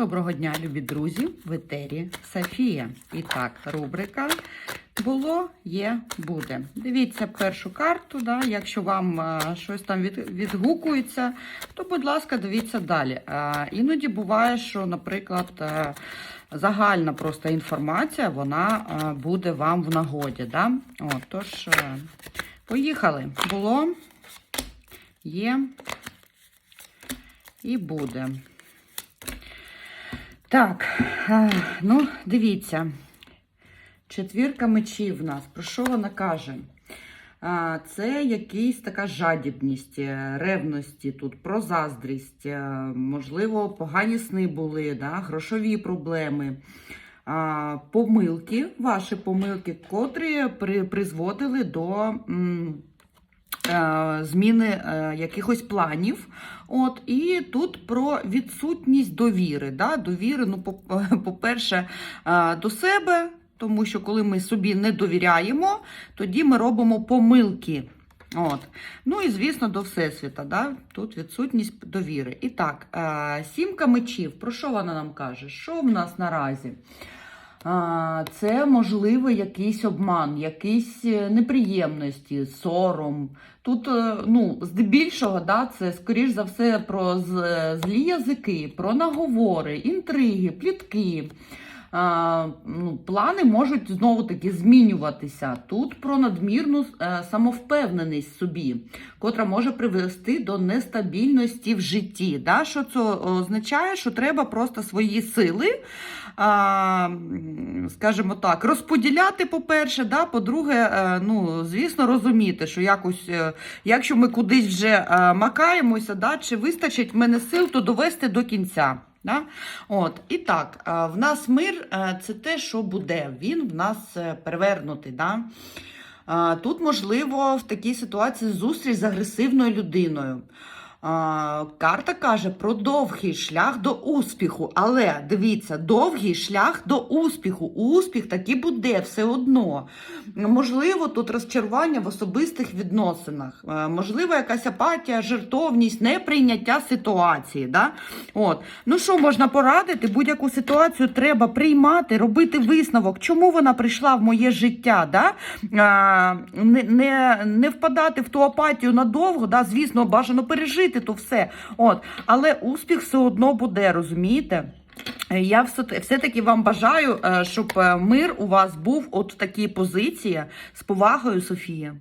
Доброго дня, любі друзі! В етері Софія. І так, рубрика було, є, буде. Дивіться першу карту. Да? Якщо вам е, щось там від, відгукується, то, будь ласка, дивіться далі. Е, іноді буває, що, наприклад, е, загальна просто інформація вона буде вам в нагоді. Да? От, тож, поїхали. Було, є і буде. Так, ну, дивіться. Четвірка мечів в нас. Про що вона каже? Це якась така жадібність, е, ревності тут, про заздрість, е, можливо, погані сни були, да? грошові проблеми, помилки, ваші помилки, котрі призводили до. Е, Зміни е, якихось планів. От, І тут про відсутність довіри. Да? Довіри, ну, по- по-перше, е, до себе, тому що коли ми собі не довіряємо, тоді ми робимо помилки. От. Ну і, звісно, до Всесвіта. Да? Тут відсутність довіри. І так, сімка мечів. Про що вона нам каже? Що в нас наразі? Це можливо якийсь обман, якісь е, неприємності, сором. Тут, е, ну, здебільшого, да, це скоріш за все про злі язики, про наговори, інтриги, плітки. Ну, плани можуть знову таки змінюватися. Тут про надмірну е, самовпевненість собі, котра може привести до нестабільності в житті. Да? Що це означає, що треба просто свої сили, скажімо так, розподіляти, по-перше, да? по-друге, е, ну, звісно, розуміти, що якось, е, якщо ми кудись вже макаємося, да? чи вистачить в мене сил, то довести до кінця. Да? От, і так, е, в нас мир е, це те, що буде. Він в нас е, перевернутий. Да? Тут, можливо, в такій ситуації зустріч з агресивною людиною. Карта каже про довгий шлях до успіху. Але дивіться, довгий шлях до успіху. Успіх таки буде все одно. Можливо, тут розчарування в особистих відносинах, Е, можливо, якась апатія, жертовність, неприйняття ситуації. Да? От. Ну що можна порадити? Будь-яку ситуацію треба приймати, робити висновок, чому вона прийшла в моє життя. Да? А, не, не, не впадати в ту апатію надовго, да? звісно, бажано пережити то все. От. Але успіх все одно буде, розумієте? Я все- все-таки вам бажаю, е, щоб е, мир у вас був от в такій позиції з повагою, Софія.